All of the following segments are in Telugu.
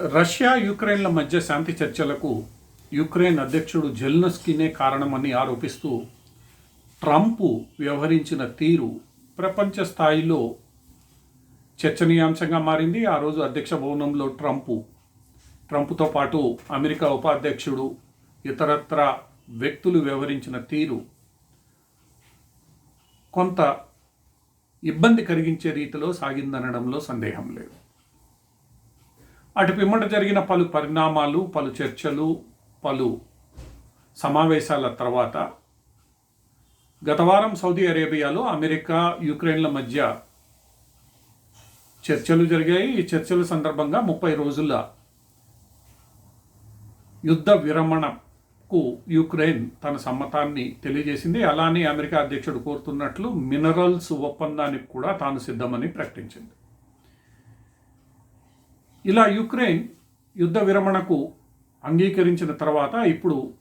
రష్యా యుక్రెయిన్ల మధ్య శాంతి చర్చలకు యుక్రెయిన్ అధ్యక్షుడు జెల్నస్కీనే కారణమని ఆరోపిస్తూ ట్రంప్ వ్యవహరించిన తీరు ప్రపంచ స్థాయిలో చర్చనీయాంశంగా మారింది. ఆ రోజు అధ్యక్ష భవనంలో ట్రంప్ ట్రంప్తో పాటు అమెరికా ఉపాధ్యక్షుడు ఇతరత్ర వ్యక్తులు వ్యవహరించిన తీరు కొంత ఇబ్బంది కలిగించే రీతిలో సాగిందనడంలో సందేహం లేదు. అటు పిమ్మట జరిగిన పలు పరిణామాలు పలు చర్చలు పలు సమావేశాల తర్వాత గత వారం సౌదీ అరేబియాలో అమెరికా యుక్రెయిన్ల మధ్య చర్చలు జరిగాయి. ఈ చర్చల సందర్భంగా ముప్పై రోజుల యుద్ధ విరమణకు యుక్రెయిన్ తన సమ్మతాన్ని తెలియజేసింది. అలానే అమెరికా అధ్యక్షుడు కోరుతున్నట్లు మినరల్స్ ఒప్పందానికి కూడా తాను సిద్ధమని ప్రకటించింది. ఇలా యుక్రెయిన్ యుద్ధ విరమణకు అంగీకరించిన తర్వాత ఇప్పుడు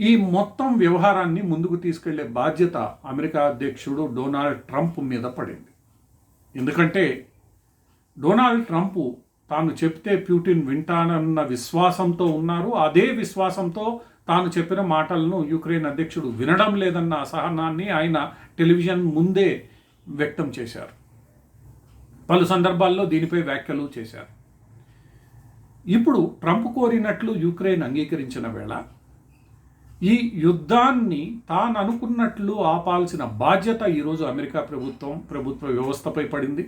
ఈ మొత్తం వ్యవహారాన్ని ముందుకు తీసుకెళ్ళే బాధ్యత అమెరికా అధ్యక్షుడు డొనాల్డ్ ట్రంప్ మీద పడింది. ఎందుకంటే డొనాల్డ్ ట్రంప్ తాను చెప్తే ప్యూటిన్ వింటానన్న విశ్వాసంతో ఉన్నారు. అదే విశ్వాసంతో తాను చెప్పిన మాటలను యుక్రెయిన్ అధ్యక్షుడు వినడం లేదన్న అసహనాన్ని ఆయన టెలివిజన్ ముందే వ్యక్తం చేశారు. పలు సందర్భాల్లో దీనిపై వ్యాఖ్యలు చేశారు. ఇప్పుడు ట్రంప్ కోరినట్లు యుక్రెయిన్ అంగీకరించిన వేళ ఈ యుద్ధాన్ని తాను అనుకున్నట్లు ఆపాల్సిన బాధ్యత ఈరోజు అమెరికా ప్రభుత్వం ప్రభుత్వ వ్యవస్థపై పడింది.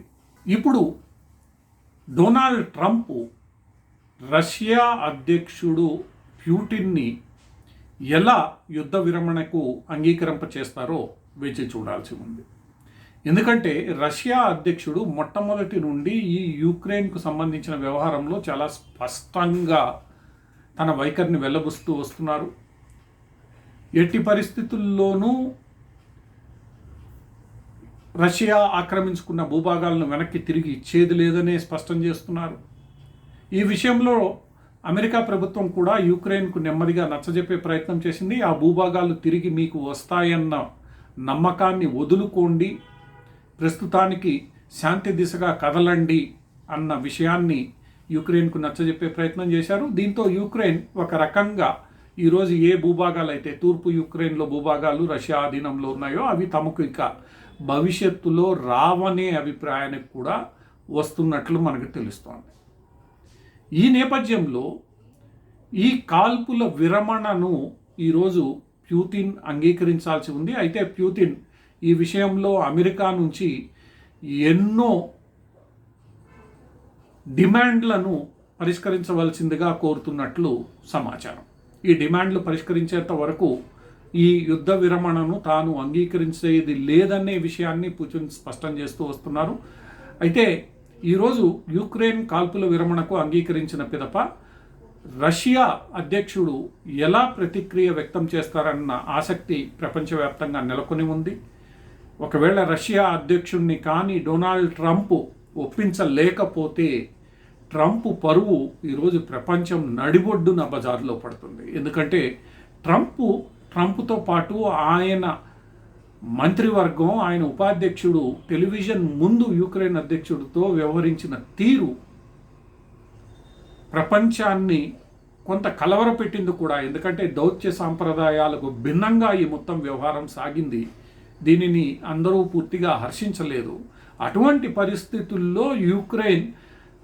ఇప్పుడు డొనాల్డ్ ట్రంప్ రష్యా అధ్యక్షుడు ప్యూటిన్ని ఎలా యుద్ధ విరమణకు అంగీకరింప చేస్తారో వేచి చూడాల్సి ఉంది. ఎందుకంటే రష్యా అధ్యక్షుడు మొట్టమొదటి నుండి ఈ యుక్రెయిన్కు సంబంధించిన వ్యవహారంలో చాలా స్పష్టంగా తన వైఖరిని వెళ్ళబుస్తూ వస్తున్నారు. ఎట్టి పరిస్థితుల్లోనూ రష్యా ఆక్రమించుకున్న భూభాగాలను వెనక్కి తిరిగి ఇచ్చేది లేదనే స్పష్టం చేస్తున్నారు. ఈ విషయంలో అమెరికా ప్రభుత్వం కూడా యుక్రెయిన్కు నెమ్మదిగా నచ్చజెప్పే ప్రయత్నం చేసింది. ఆ భూభాగాలు తిరిగి మీకు వస్తాయన్న నమ్మకాన్ని వదులుకోండి. ప్రస్తుతానికి శాంతి దిశగా కదలండి అన్న విషయాన్ని యుక్రెయిన్కు నచ్చజెప్పే ప్రయత్నం చేశారు. దీంతో యుక్రెయిన్ ఒక రకంగా ఈరోజు ఏ భూభాగాలు అయితే తూర్పు యుక్రెయిన్లో భూభాగాలు రష్యా ఆధీనంలో ఉన్నాయో అవి తమకు ఇక భవిష్యత్తులో రావనే అభిప్రాయానికి కూడా వస్తున్నట్లు మనకు తెలుస్తోంది. ఈ నేపథ్యంలో ఈ కాల్పుల విరమణను ఈరోజు ప్యూతిన్ అంగీకరించాల్సి ఉంది. అయితే ప్యూతిన్ ఈ విషయంలో అమెరికా నుంచి ఎన్నో డిమాండ్లను పరిష్కరించవలసిందిగా కోరుతున్నట్లు సమాచారం. ఈ డిమాండ్లు పరిష్కరించేంత వరకు ఈ యుద్ధ విరమణను తాను అంగీకరించేది లేదనే విషయాన్ని పుతిన్ స్పష్టం చేస్తూ వస్తున్నారు. అయితే ఈరోజు యుక్రెయిన్ కాల్పుల విరమణకు అంగీకరించిన పిదప రష్యా అధ్యక్షుడు ఎలా ప్రతిక్రియ వ్యక్తం చేస్తారన్న ఆసక్తి ప్రపంచవ్యాప్తంగా నెలకొని ఉంది. ఒకవేళ రష్యా అధ్యక్షుడిని కానీ డొనాల్డ్ ట్రంప్ ఒప్పించలేకపోతే ట్రంప్ పరువు ఈరోజు ప్రపంచం నడిబొడ్డున బజార్లో పడుతుంది. ఎందుకంటే ట్రంప్ ట్రంప్తో పాటు ఆయన మంత్రివర్గం ఆయన ఉపాధ్యక్షుడు టెలివిజన్ ముందు యుక్రెయిన్ అధ్యక్షుడితో వ్యవహరించిన తీరు ప్రపంచాన్ని కొంత కలవరపెట్టింది కూడా. ఎందుకంటే దౌత్య సాంప్రదాయాలకు భిన్నంగా ఈ మొత్తం వ్యవహారం సాగింది. దీనిని అందరూ పూర్తిగా హర్షించలేదు. అటువంటి పరిస్థితుల్లో యుక్రెయిన్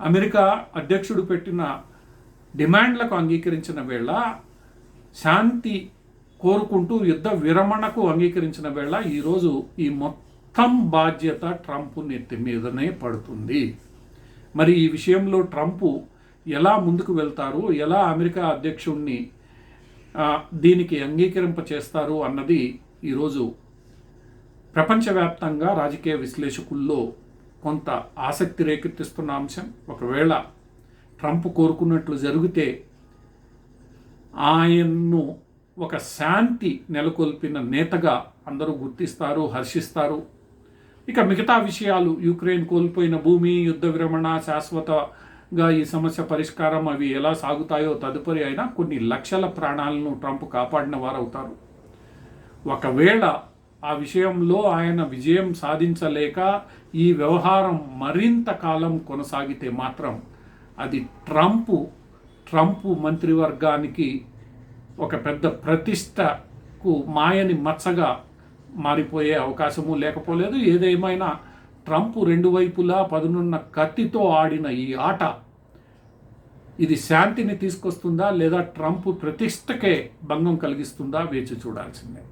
అమెరికా అధ్యక్షుడు పెట్టిన డిమాండ్లకు అంగీకరించిన వేళ శాంతి కోరుకుంటూ యుద్ధ విరమణకు అంగీకరించిన వేళ ఈరోజు ఈ మొత్తం బాధ్యత ట్రంప్ నెత్తి మీదనే పడుతుంది. మరి ఈ విషయంలో ట్రంప్ ఎలా ముందుకు వెళ్తారు? ఎలా అమెరికా అధ్యక్షుడిని దీనికి అంగీకరింప చేస్తారు అన్నది ఈరోజు ప్రపంచవ్యాప్తంగా రాజకీయ విశ్లేషకుల్లో కొంత ఆసక్తి రేకెత్తిస్తున్న అంశం ఒకవేళ ట్రంప్ కోరుకున్నట్లు జరిగితే ఆయన్ను ఒక శాంతి నెలకొల్పిన నేతగా అందరూ గుర్తిస్తారు హర్షిస్తారు. ఇక మిగతా విషయాలు యుక్రెయిన్ కోల్పోయిన భూమి యుద్ధ విరమణ శాశ్వతగా ఈ సమస్య పరిష్కారం అవి ఎలా సాగుతాయో తదుపరి అయినా కొన్ని లక్షల ప్రాణాలను ట్రంప్ కాపాడిన వారవుతారు. ఒకవేళ ఆ విషయంలో ఆయన విజయం సాధించలేక ఈ వ్యవహారం మరింత కాలం కొనసాగితే మాత్రం అది ట్రంప్ ట్రంప్ మంత్రివర్గానికి ఒక పెద్ద ప్రతిష్టకు మాయని మచ్చగా మారిపోయే అవకాశము లేకపోలేదు. ఏదేమైనా ట్రంప్ రెండు వైపులా పదునున్న కత్తితో ఆడిన ఈ ఆట ఇది శాంతిని తీసుకొస్తుందా లేదా ట్రంప్ ప్రతిష్టకే భంగం కలిగిస్తుందా వేచి చూడాల్సిందే.